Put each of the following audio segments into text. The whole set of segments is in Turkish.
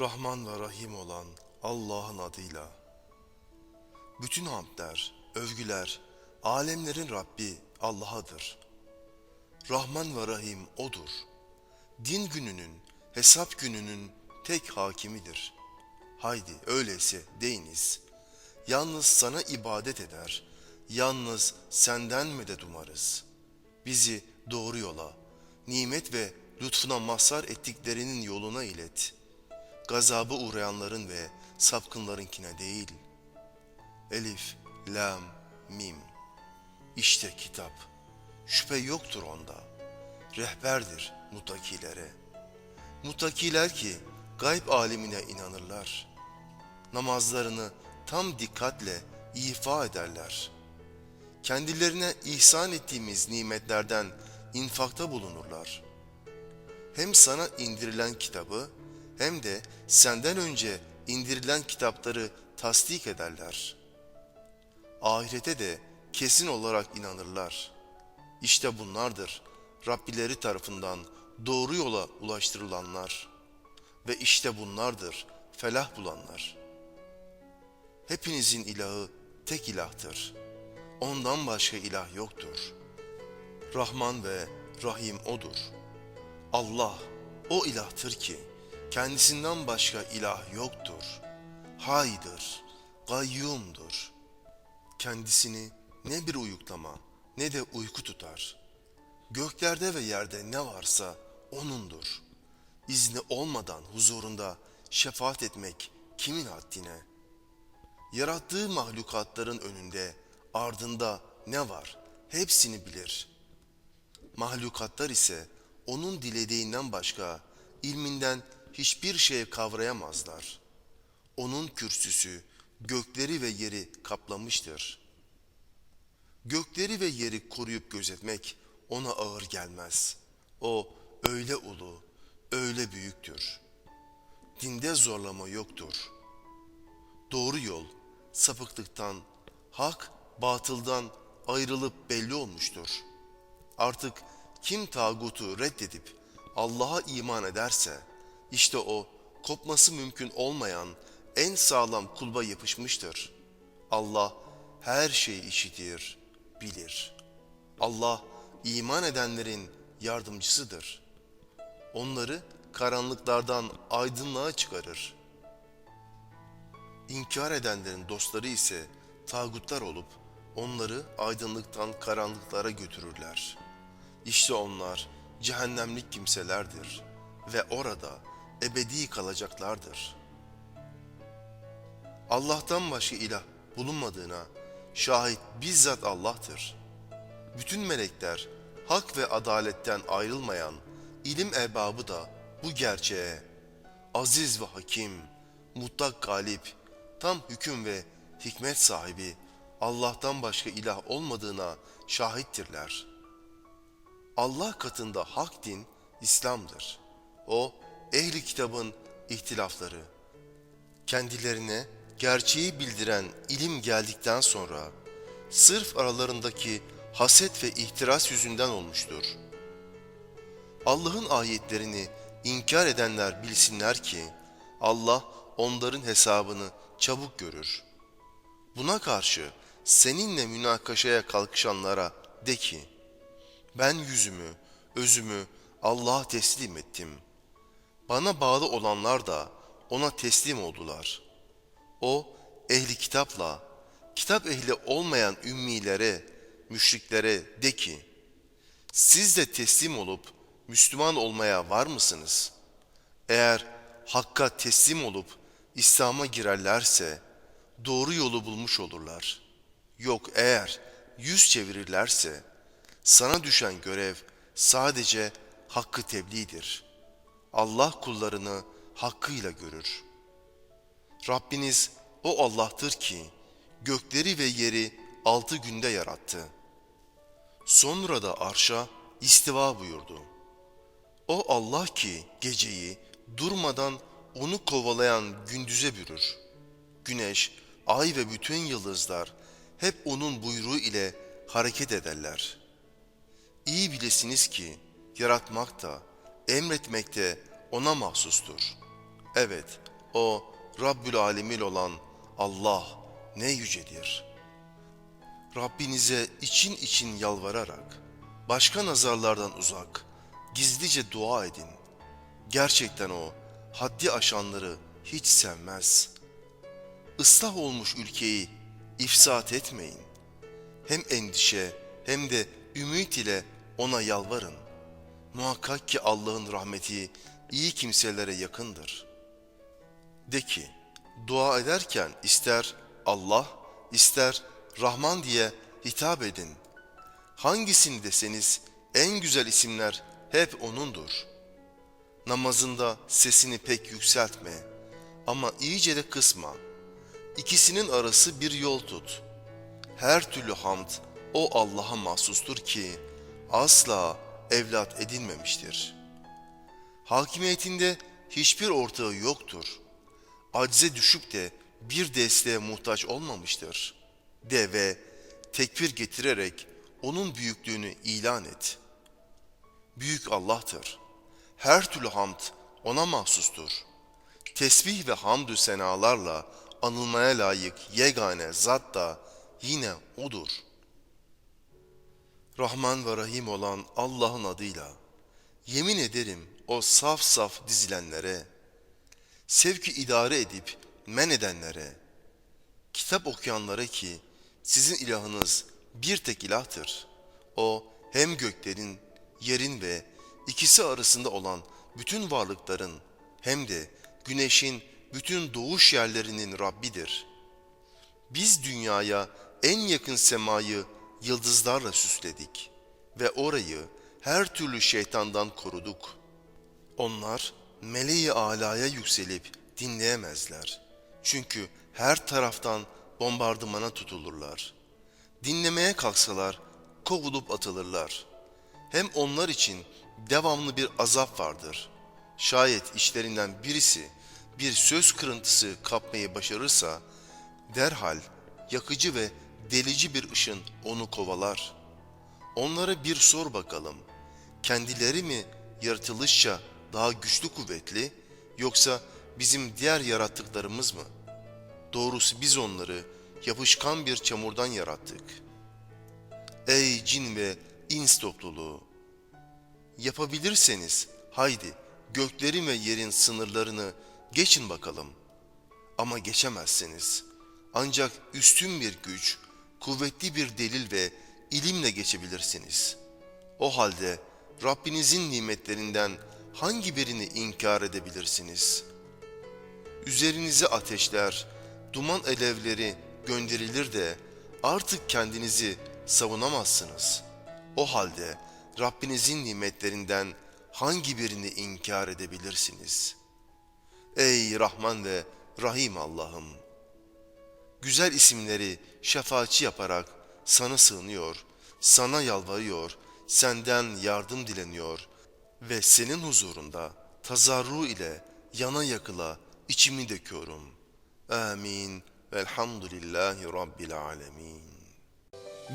Rahman ve Rahim olan Allah'ın adıyla. Bütün hamdler, övgüler, alemlerin Rabbi Allah'adır. Rahman ve Rahim O'dur. Din gününün, hesap gününün tek hakimidir. Haydi öyleyse deyiniz. Yalnız sana ibadet eder, yalnız senden medet umarız. Bizi doğru yola, nimet ve lütfuna mazhar ettiklerinin yoluna ilet. Gazabı uğrayanların ve sapkınlarınkine değil. Elif, Lam, Mim. İşte kitap. Şüphe yoktur onda. Rehberdir mutakilere. Mutakiler ki gayb alemine inanırlar. Namazlarını tam dikkatle ifa ederler. Kendilerine ihsan ettiğimiz nimetlerden infakta bulunurlar. Hem sana indirilen kitabı hem de senden önce indirilen kitapları tasdik ederler. Ahirete de kesin olarak inanırlar. İşte bunlardır Rabbileri tarafından doğru yola ulaştırılanlar ve işte bunlardır felah bulanlar. Hepinizin ilahı tek ilahtır. Ondan başka ilah yoktur. Rahman ve Rahim O'dur. Allah o ilahtır ki kendisinden başka ilah yoktur. Haydır, gayyumdur. Kendisini ne bir uyuklama ne de uyku tutar. Göklerde ve yerde ne varsa O'nundur. İzni olmadan huzurunda şefaat etmek kimin haddine? Yarattığı mahlukatların önünde, ardında ne var? Hepsini bilir. Mahlukatlar ise onun dilediğinden başka ilminden hiçbir şey kavrayamazlar. Onun kürsüsü gökleri ve yeri kaplamıştır. Gökleri ve yeri koruyup gözetmek ona ağır gelmez. O öyle ulu, öyle büyüktür. Dinde zorlama yoktur. Doğru yol sapıklıktan, hak batıldan ayrılıp belli olmuştur. Artık kim tağutu reddedip Allah'a iman ederse, işte o kopması mümkün olmayan en sağlam kulba yapışmıştır. Allah her şeyi işitir, bilir. Allah iman edenlerin yardımcısıdır. Onları karanlıklardan aydınlığa çıkarır. İnkar edenlerin dostları ise tağutlar olup onları aydınlıktan karanlıklara götürürler. İşte onlar cehennemlik kimselerdir ve orada ebedi kalacaklardır. Allah'tan başka ilah bulunmadığına şahit bizzat Allah'tır. Bütün melekler hak ve adaletten ayrılmayan ilim erbabı da bu gerçeğe aziz ve hakim, mutlak galip, tam hüküm ve hikmet sahibi Allah'tan başka ilah olmadığına şahittirler. Allah katında hak din İslam'dır. O ehli kitabın ihtilafları. Kendilerine gerçeği bildiren ilim geldikten sonra sırf aralarındaki haset ve ihtiras yüzünden olmuştur. Allah'ın ayetlerini inkar edenler bilsinler ki Allah onların hesabını çabuk görür. Buna karşı seninle münakaşaya kalkışanlara de ki ben yüzümü, özümü Allah'a teslim ettim. Bana bağlı olanlar da ona teslim oldular. O ehli kitapla, kitap ehli olmayan ümmilere, müşriklere de ki, siz de teslim olup Müslüman olmaya var mısınız? Eğer Hakk'a teslim olup İslam'a girerlerse doğru yolu bulmuş olurlar. Yok eğer yüz çevirirlerse sana düşen görev sadece hakkı tebliğdir. Allah kullarını hakkıyla görür. Rabbiniz o Allah'tır ki gökleri ve yeri altı günde yarattı. Sonra da arşa istiva buyurdu. O Allah ki geceyi durmadan onu kovalayan gündüze bürür. Güneş, ay ve bütün yıldızlar hep onun buyruğu ile hareket ederler. İyi bilesiniz ki yaratmak da, emretmek de ona mahsustur. Evet, O Rabbül Alemin olan Allah ne yücedir. Rabbinize için için yalvararak, başka nazarlardan uzak, gizlice dua edin. Gerçekten o haddi aşanları hiç sevmez. Islah olmuş ülkeyi ifsat etmeyin. Hem endişe hem de ümit ile ona yalvarın. Muhakkak ki Allah'ın rahmeti iyi kimselere yakındır. De ki, dua ederken ister Allah, ister Rahman diye hitap edin. Hangisini deseniz en güzel isimler hep O'nundur. Namazında sesini pek yükseltme ama iyice de kısma. İkisinin arası bir yol tut. Her türlü hamd o Allah'a mahsustur ki asla evlat edinmemiştir. Hakimiyetinde hiçbir ortağı yoktur. Acize düşüp de bir desteğe muhtaç olmamıştır. De ve tekbir getirerek onun büyüklüğünü ilan et. Büyük Allah'tır. Her türlü hamd ona mahsustur. Tesbih ve hamdü senalarla anılmaya layık yegane zat da yine O'dur. Rahman ve Rahim olan Allah'ın adıyla yemin ederim o saf saf dizilenlere, sevki idare edip men edenlere, kitap okuyanlara ki sizin ilahınız bir tek ilahtır. O hem göklerin, yerin ve ikisi arasında olan bütün varlıkların hem de güneşin bütün doğuş yerlerinin Rabbidir. Biz dünyaya en yakın semayı yıldızlarla süsledik ve orayı her türlü şeytandan koruduk. Onlar meleği alaya yükselip dinleyemezler. Çünkü her taraftan bombardımana tutulurlar. Dinlemeye kalksalar kovulup atılırlar. Hem onlar için devamlı bir azap vardır. Şayet içlerinden birisi bir söz kırıntısı kapmayı başarırsa derhal yakıcı ve delici bir ışın onu kovalar. Onlara bir sor bakalım. Kendileri mi yaratılışça daha güçlü kuvvetli yoksa bizim diğer yarattıklarımız mı? Doğrusu biz onları yapışkan bir çamurdan yarattık. Ey cin ve ins topluluğu! Yapabilirseniz haydi göklerin ve yerin sınırlarını geçin bakalım. Ama geçemezsiniz. Ancak üstün bir güç, kuvvetli bir delil ve ilimle geçebilirsiniz. O halde Rabbinizin nimetlerinden hangi birini inkar edebilirsiniz? Üzerinize ateşler, duman alevleri gönderilir de artık kendinizi savunamazsınız. O halde Rabbinizin nimetlerinden hangi birini inkar edebilirsiniz? Ey Rahman ve Rahim Allah'ım! Güzel isimleri şefaatçi yaparak sana sığınıyor, sana yalvarıyor, senden yardım dileniyor ve senin huzurunda tazarru ile yana yakıla içimi döküyorum. Amin. Velhamdülillahi Rabbil alemin.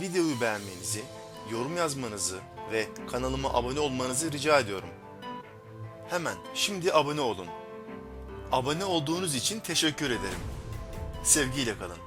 Videoyu beğenmenizi, yorum yazmanızı ve kanalıma abone olmanızı rica ediyorum. Hemen şimdi abone olun. Abone olduğunuz için teşekkür ederim. Sevgiyle kalın.